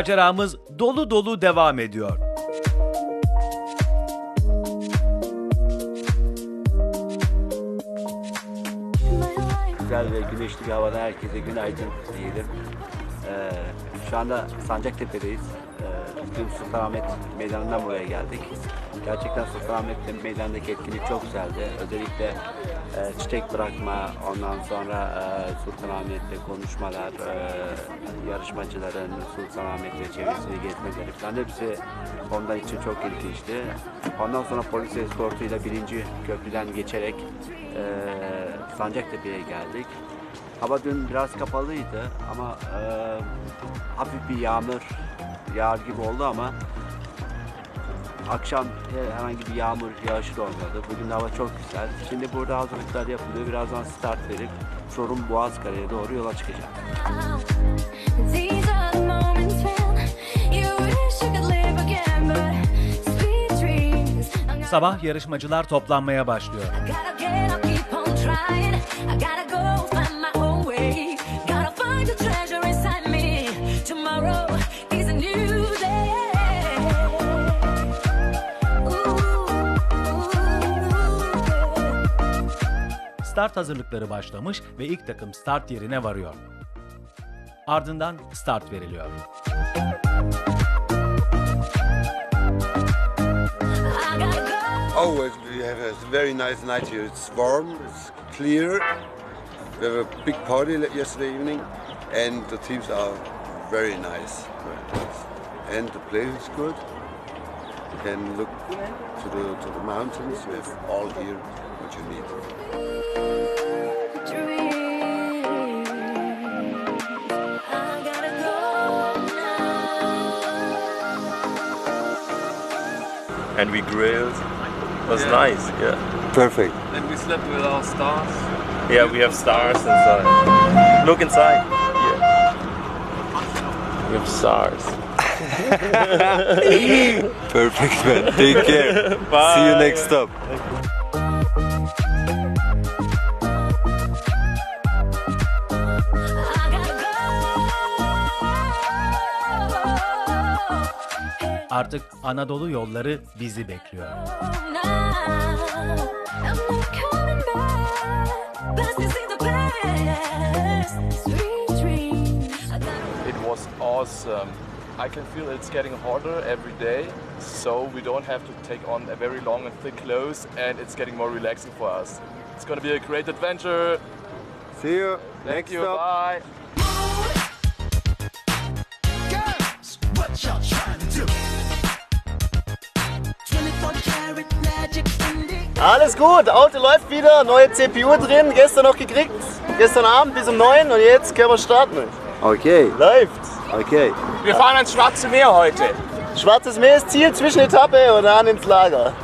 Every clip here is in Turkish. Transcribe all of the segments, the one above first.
Maceramız dolu dolu devam ediyor. Güzel ve güneşli bir havada herkese günaydın diyelim. Ee, şu anda Sancaktepe'deyiz. Ee, dün Sultanahmet Meydanı'ndan buraya geldik. Gerçekten Sultanahmet Meydanı'ndaki etkinlik çok güzeldi. Özellikle e, çiçek bırakma, ondan sonra e, Sultanahmet'te konuşmalar, e, yarışmacıların Sultanahmet ve çevresini gezmeleri falan hepsi ondan için çok ilginçti. Ondan sonra polis eskortuyla birinci köprüden geçerek e, Sancaktepe'ye geldik. Hava dün biraz kapalıydı ama e, hafif bir yağmur yağar gibi oldu ama akşam he- herhangi bir yağmur yağışı da olmadı. Bugün hava çok güzel. Şimdi burada hazırlıklar yapılıyor. Birazdan start verip Çorum Boğazkale'ye doğru yola çıkacağız. These are the moments Start hazırlıkları başlamış ve ilk takım start yerine varıyor. Ardından start veriliyor. Oh, we have a very nice night here. It's warm, it's clear. We have a big party yesterday evening, and the teams are. Very nice. And the place is good. You can look to the to the mountains. We have all here what you need. And we grilled. It was nice, yeah. Perfect. And we slept with our stars. Yeah, we have stars inside. Look inside. Yeah. We have stars. Perfect, man. Take care. Bye. See you next stop. Artık Anadolu yolları bizi bekliyor. now. I'm not coming back. Best to see the past. Sweet dreams. I gotta It was awesome. I can feel it's getting harder every day, so we don't have to take on a very long and thick clothes, and it's getting more relaxing for us. It's gonna be a great adventure. See you Thank next you. stop. Bye. Alles gut, Auto läuft wieder, neue CPU drin, gestern noch gekriegt, gestern Abend bis um 9 und jetzt können wir starten. Okay, Läuft. okay. Wir fahren ans Schwarze Meer heute. Schwarzes Meer ist Ziel, Zwischenetappe und dann ins Lager.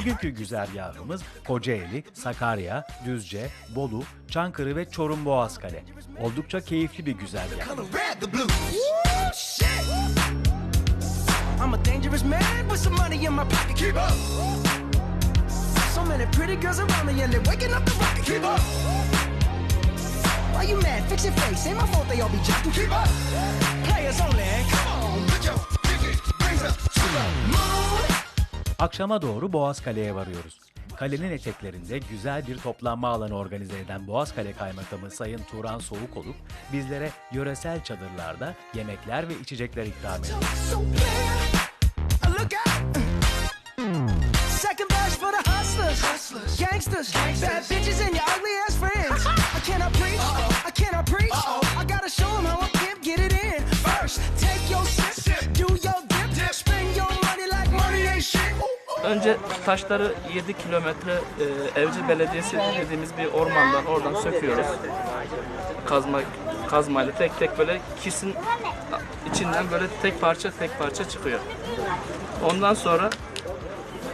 Bugünkü güzergahımız Kocaeli, Sakarya, Düzce, Bolu, Çankırı ve Çorum Boğazkale. Oldukça keyifli bir güzergah. I'm a dangerous man with some money in my pocket. Keep up. So many pretty girls around me and they're waking up the rocket. Keep up. Why you mad? Fix your face. Ain't my fault they all be jocking. Keep up. Players only. Come on, put your pinky rings up to the moon. Akşama doğru Boğazkale'ye varıyoruz. Kalenin eteklerinde güzel bir toplanma alanı organize eden Boğazkale Kaymakamı Sayın Turan Soğukoluk bizlere yöresel çadırlarda yemekler ve içecekler ikram ediyor. Gangsters, bad bitches and your ugly ass friends. I cannot preach, I cannot preach. Önce taşları 7 kilometre e, Evcil Belediyesi dediğimiz bir ormandan oradan söküyoruz. Kazma kazmayla tek tek böyle kisin içinden böyle tek parça tek parça çıkıyor. Ondan sonra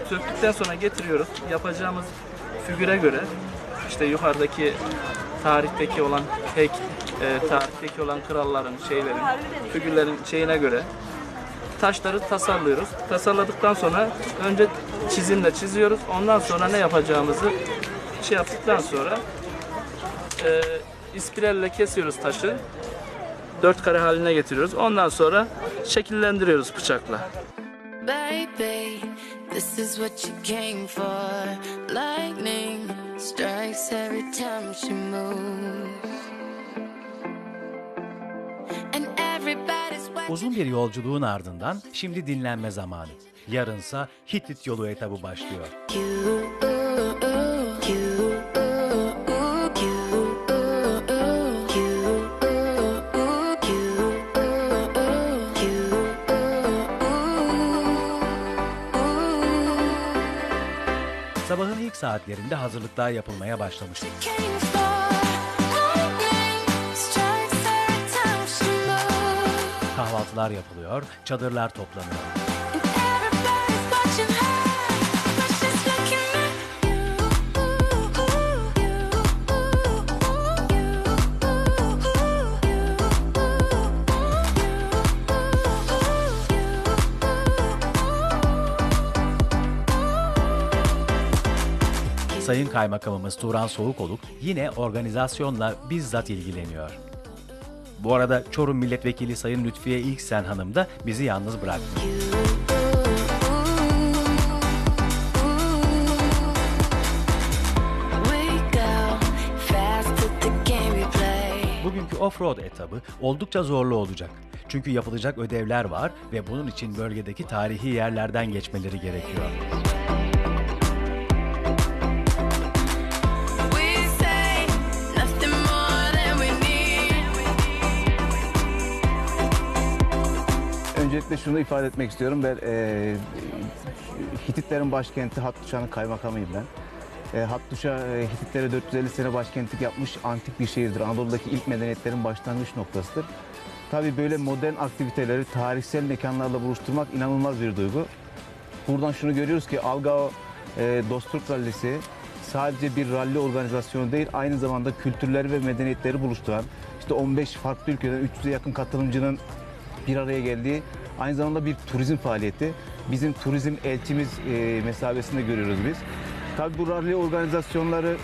söktükten sonra getiriyoruz. Yapacağımız figüre göre işte yukarıdaki tarihteki olan tek e, tarihteki olan kralların şeylerin figürlerin şeyine göre taşları tasarlıyoruz. Tasarladıktan sonra önce çizimle çiziyoruz. Ondan sonra ne yapacağımızı şey yaptıktan sonra e, ispirelle kesiyoruz taşı. Dört kare haline getiriyoruz. Ondan sonra şekillendiriyoruz bıçakla. Baby, this is what you came for. Lightning strikes every time she moves. Uzun bir yolculuğun ardından şimdi dinlenme zamanı. Yarınsa Hitit yolu etabı başlıyor. Sabahın ilk saatlerinde hazırlıklar yapılmaya başlamıştı. Kahvaltılar yapılıyor, çadırlar toplanıyor. Sayın Kaymakamımız Turan Soğukoluk yine organizasyonla bizzat ilgileniyor. Bu arada Çorum Milletvekili Sayın Lütfiye İlksen Hanım da bizi yalnız play. Bugünkü off-road etabı oldukça zorlu olacak. Çünkü yapılacak ödevler var ve bunun için bölgedeki tarihi yerlerden geçmeleri gerekiyor. Öncelikle şunu ifade etmek istiyorum. Ben e, Hititlerin başkenti Hattuşa'nın kaymakamıyım ben. E, Hattuşa e, Hititlere 450 sene başkentlik yapmış antik bir şehirdir. Anadolu'daki ilk medeniyetlerin başlangıç noktasıdır. Tabii böyle modern aktiviteleri tarihsel mekanlarla buluşturmak inanılmaz bir duygu. Buradan şunu görüyoruz ki Algao e, Dostluk Rallisi sadece bir ralli organizasyonu değil, aynı zamanda kültürleri ve medeniyetleri buluşturan, işte 15 farklı ülkeden 300'e yakın katılımcının bir araya geldiği aynı zamanda bir turizm faaliyeti. Bizim turizm elçimiz e, mesabesinde görüyoruz biz. Tabii bu rally organizasyonları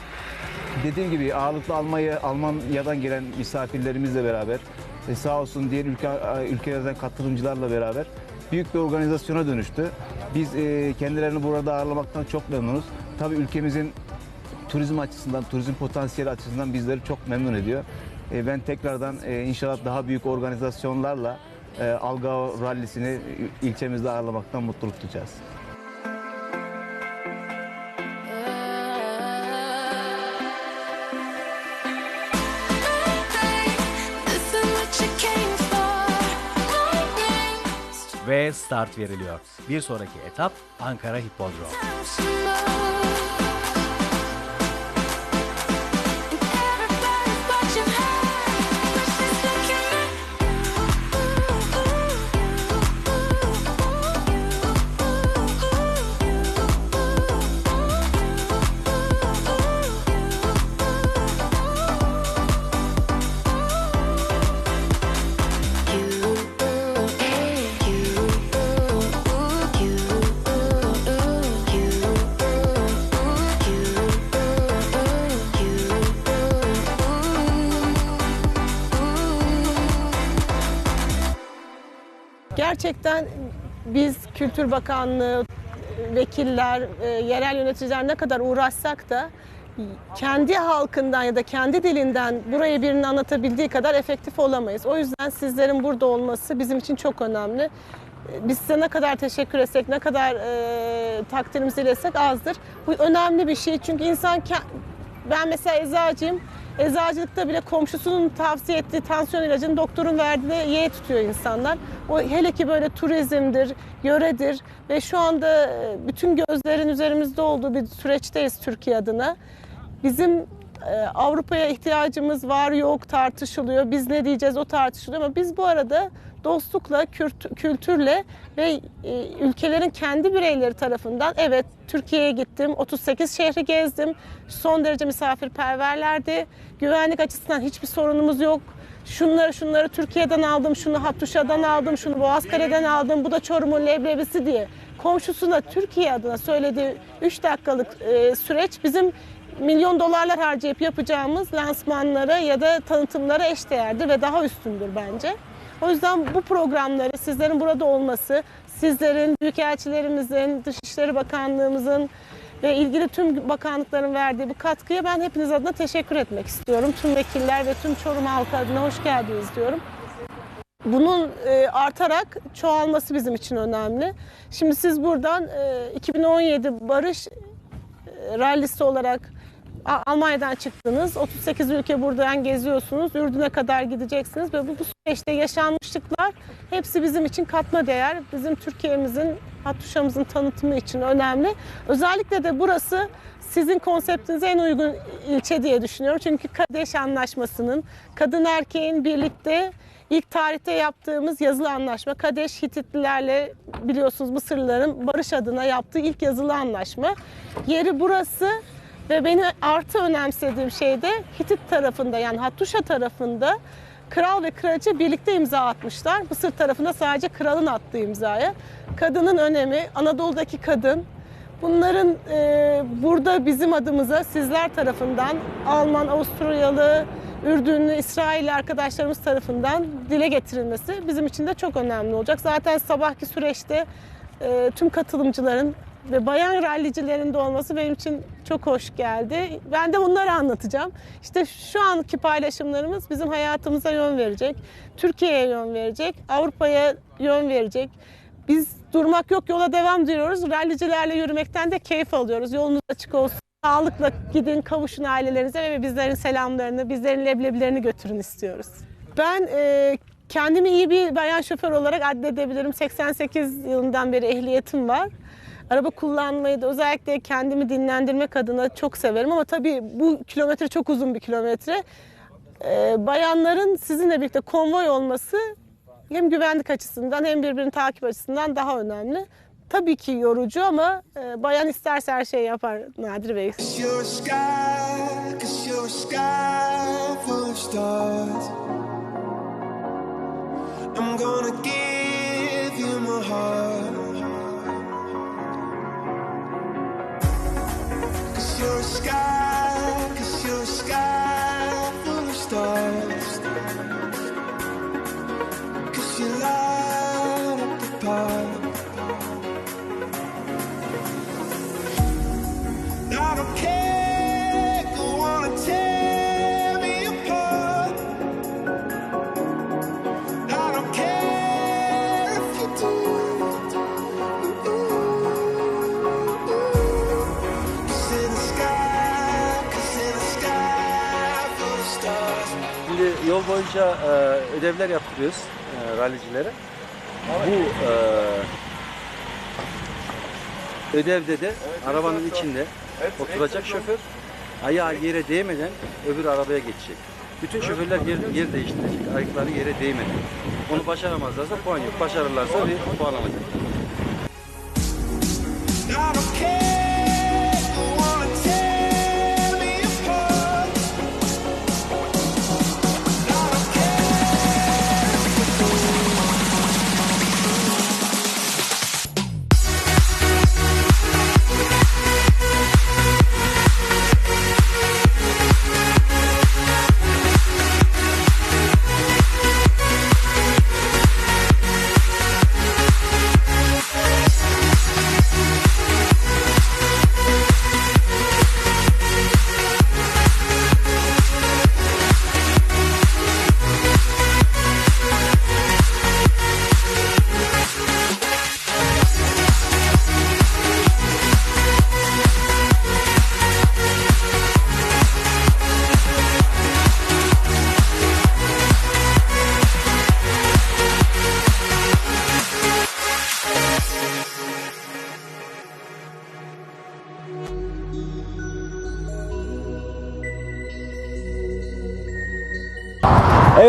dediğim gibi ağırlıklı Almanya, Almanya'dan gelen misafirlerimizle beraber e, sağ olsun diğer ülke, ülkelerden katılımcılarla beraber büyük bir organizasyona dönüştü. Biz e, kendilerini burada ağırlamaktan çok memnunuz. Tabii ülkemizin turizm açısından, turizm potansiyeli açısından bizleri çok memnun ediyor. E, ben tekrardan e, inşallah daha büyük organizasyonlarla e, Algao Rally'sini ilçemizde ağırlamaktan mutluluk duyacağız. Ve start veriliyor. Bir sonraki etap Ankara Hipodrom. Gerçekten biz Kültür Bakanlığı, vekiller, e, yerel yöneticiler ne kadar uğraşsak da kendi halkından ya da kendi dilinden burayı birinin anlatabildiği kadar efektif olamayız. O yüzden sizlerin burada olması bizim için çok önemli. Biz size ne kadar teşekkür etsek, ne kadar e, takdirimizi iletsek azdır. Bu önemli bir şey çünkü insan ben mesela eczacıyım. Eczacılıkta bile komşusunun tavsiye ettiği tansiyon ilacını doktorun verdiğine ye tutuyor insanlar. O hele ki böyle turizmdir, yöredir ve şu anda e, bütün gözlerin üzerimizde olduğu bir süreçteyiz Türkiye adına. Bizim e, Avrupa'ya ihtiyacımız var yok tartışılıyor. Biz ne diyeceğiz o tartışılıyor ama biz bu arada dostlukla, kültürle ve e, ülkelerin kendi bireyleri tarafından evet Türkiye'ye gittim, 38 şehri gezdim. Son derece misafirperverlerdi. Güvenlik açısından hiçbir sorunumuz yok. Şunları şunları Türkiye'den aldım, şunu Hattuşa'dan aldım, şunu Boğazkale'den aldım, bu da Çorum'un leblebisi diye komşusuna Türkiye adına söylediği 3 dakikalık e, süreç bizim milyon dolarlar harcayıp yapacağımız lansmanlara ya da tanıtımlara eşdeğerdir ve daha üstündür bence. O yüzden bu programları sizlerin burada olması, sizlerin, büyükelçilerimizin, Dışişleri Bakanlığımızın ve ilgili tüm bakanlıkların verdiği bu katkıya ben hepiniz adına teşekkür etmek istiyorum. Tüm vekiller ve tüm Çorum halkı adına hoş geldiniz diyorum. Bunun e, artarak çoğalması bizim için önemli. Şimdi siz buradan e, 2017 Barış e, rallisi olarak Almanya'dan çıktınız. 38 ülke buradan geziyorsunuz. Ürdün'e kadar gideceksiniz ve bu, bu süreçte yaşanmışlıklar hepsi bizim için katma değer. Bizim Türkiye'mizin, Hattuşa'mızın tanıtımı için önemli. Özellikle de burası sizin konseptinize en uygun ilçe diye düşünüyorum. Çünkü Kadeş Anlaşması'nın kadın erkeğin birlikte ilk tarihte yaptığımız yazılı anlaşma. Kadeş Hititlilerle biliyorsunuz Mısırlıların barış adına yaptığı ilk yazılı anlaşma. Yeri burası ve beni artı önemsediğim şey de Hitit tarafında yani Hattuşa tarafında kral ve kraliçe birlikte imza atmışlar. Mısır tarafında sadece kralın attığı imzaya. Kadının önemi, Anadolu'daki kadın, Bunların e, burada bizim adımıza sizler tarafından Alman, Avusturyalı, Ürdünlü, İsrailli arkadaşlarımız tarafından dile getirilmesi bizim için de çok önemli olacak. Zaten sabahki süreçte e, tüm katılımcıların ve bayan rallicilerin de olması benim için çok hoş geldi. Ben de bunları anlatacağım. İşte şu anki paylaşımlarımız bizim hayatımıza yön verecek, Türkiye'ye yön verecek, Avrupa'ya yön verecek. Biz durmak yok yola devam diyoruz. Rallicilerle yürümekten de keyif alıyoruz. Yolunuz açık olsun. Sağlıkla gidin, kavuşun ailelerinize ve bizlerin selamlarını, bizlerin leblebilerini götürün istiyoruz. Ben e, kendimi iyi bir bayan şoför olarak addedebilirim. 88 yılından beri ehliyetim var. Araba kullanmayı da özellikle kendimi dinlendirmek adına çok severim ama tabii bu kilometre çok uzun bir kilometre. E, bayanların sizinle birlikte konvoy olması hem güvenlik açısından hem birbirini takip açısından daha önemli. Tabii ki yorucu ama e, bayan isterse her şeyi yapar Nadir Bey. Cause you're sky, cause you're sky full of stars. Yol boyunca e, ödevler yaptırıyoruz e, rallicilere. Bu e, ödevde de arabanın içinde oturacak şoför ayağı yere değmeden öbür arabaya geçecek. Bütün şoförler yer, yer değiştirecek. Ayakları yere değmeden. Onu başaramazlarsa puan yok. Başarırlarsa bir puan alacak.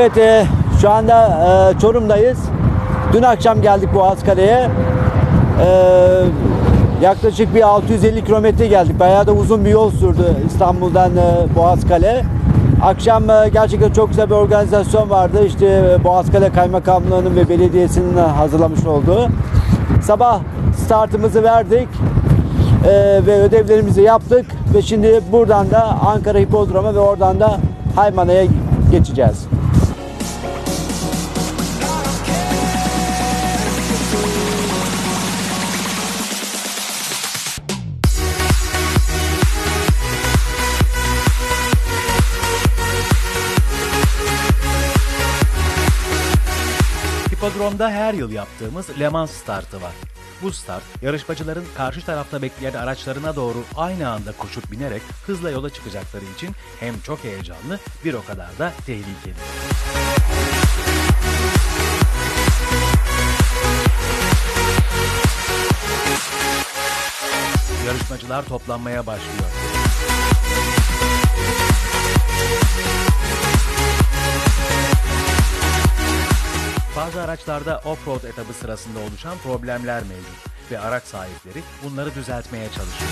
Evet e, şu anda e, Çorum'dayız. Dün akşam geldik Boğazkale'ye. E, yaklaşık bir 650 kilometre geldik. Bayağı da uzun bir yol sürdü İstanbul'dan e, Boğazkale. Akşam e, gerçekten çok güzel bir organizasyon vardı. İşte e, Boğazkale Kaymakamlığı'nın ve belediyesinin hazırlamış olduğu. Sabah startımızı verdik Ee, ve ödevlerimizi yaptık ve şimdi buradan da Ankara Hipodromu ve oradan da Haymana'ya geçeceğiz. Hipodromda her yıl yaptığımız Le Mans startı var. Bu start, yarışmacıların karşı tarafta bekleyen araçlarına doğru aynı anda koşup binerek hızla yola çıkacakları için hem çok heyecanlı bir o kadar da tehlikeli. Yarışmacılar toplanmaya başlıyor. Bazı araçlarda off-road etabı sırasında oluşan problemler mevcut ve araç sahipleri bunları düzeltmeye çalışıyor.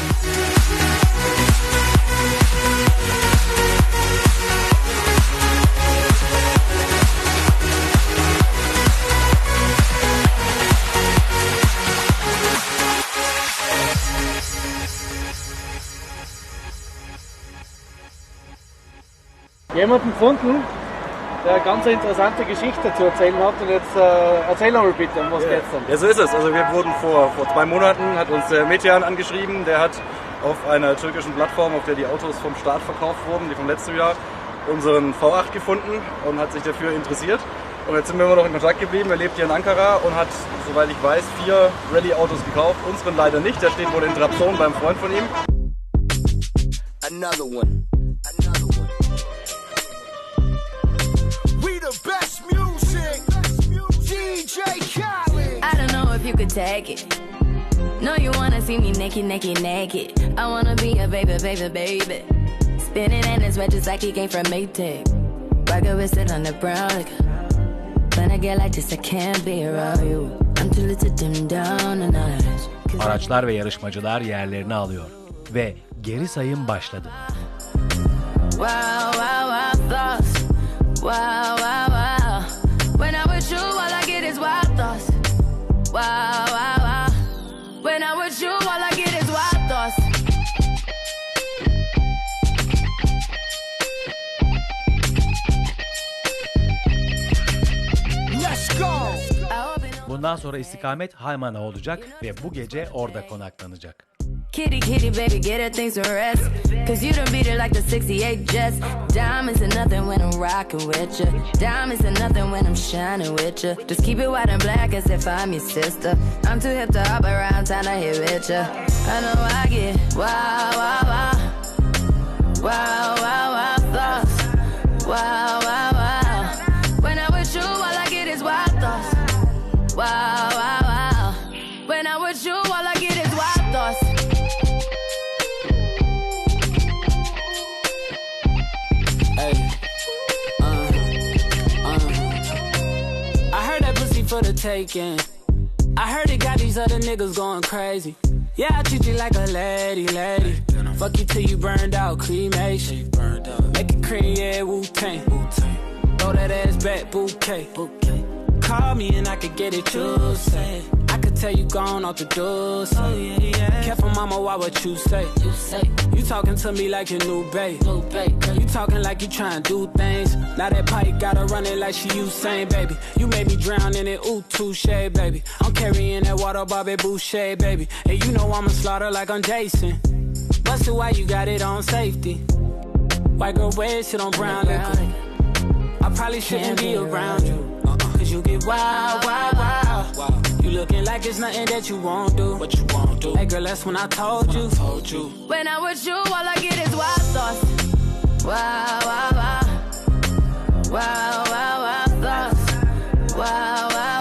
jemanden gefunden, der eine ganz interessante Geschichte zu erzählen hat. Und jetzt äh, erzähl mal bitte, um was geht's dann? Ja, so ist es. Also wir wurden vor, vor zwei Monaten, hat uns der Metean angeschrieben, der hat auf einer türkischen Plattform, auf der die Autos vom Staat verkauft wurden, die vom letzten Jahr, unseren V8 gefunden und hat sich dafür interessiert. Und jetzt sind wir immer noch in Kontakt geblieben. Er lebt hier in Ankara und hat, soweit ich weiß, vier Rallye-Autos gekauft. Unseren leider nicht. Der steht wohl in Trabzon beim Freund von ihm. Another one. You could take it. No, you wanna see me naked, naked, naked. I wanna be a baby, baby, baby. Spinning in his red just like he came from Maytag. Rocket with it on the brown. Like, when I get like this, I can't be around you. I'm too little to dim down the night. Araçlar ve yarışmacılar yerlerini alıyor ve geri sayım başladı. Wow, wow, wow, thoughts. Wow, wow. Bundan sonra istikamet Hayman'a olacak ve bu gece orada konaklanacak. Kitty, kitty, baby, get her things to rest. Cause you done beat it like the 68 Jets. Diamonds are nothing when I'm rocking with you. Diamonds are nothing when I'm shining with you. Just keep it white and black as if I'm your sister. I'm too hip to hop around, time to hit with you. I know I get wow, wow, wow. Wow, wow, wow, thoughts. Wow, wow. I heard it got these other niggas going crazy. Yeah, I treat you like a lady, lady. Fuck you till you burned out, cremation. Make it cream, yeah, Wu Tang. Throw that ass back, bouquet. Call me and I could get it, you say. Tell you gone off the door. Oh, yeah, yeah. Careful, mama, why what you say? You say you talking to me like your new babe. New babe. You talking like you trying to do things. Now that pipe gotta run it like she Usain, baby. You made me drown in it, ooh, touche, baby. I'm carrying that water, Bobby Boucher, baby. And you know I'ma slaughter like I'm Jason. Busted, why you got it on safety? White girl wear shit on brown liquor. I probably shouldn't be around you. Uh-uh. Cause you get wild, wild, wild. You looking like it's nothing that you won't do. What you won't do? Hey girl, that's when I told you. Told you. When I'm with you, all I get is wild thoughts. Wow, wow, wow. Wow, wow, wow, thoughts. Wow, wow, wow.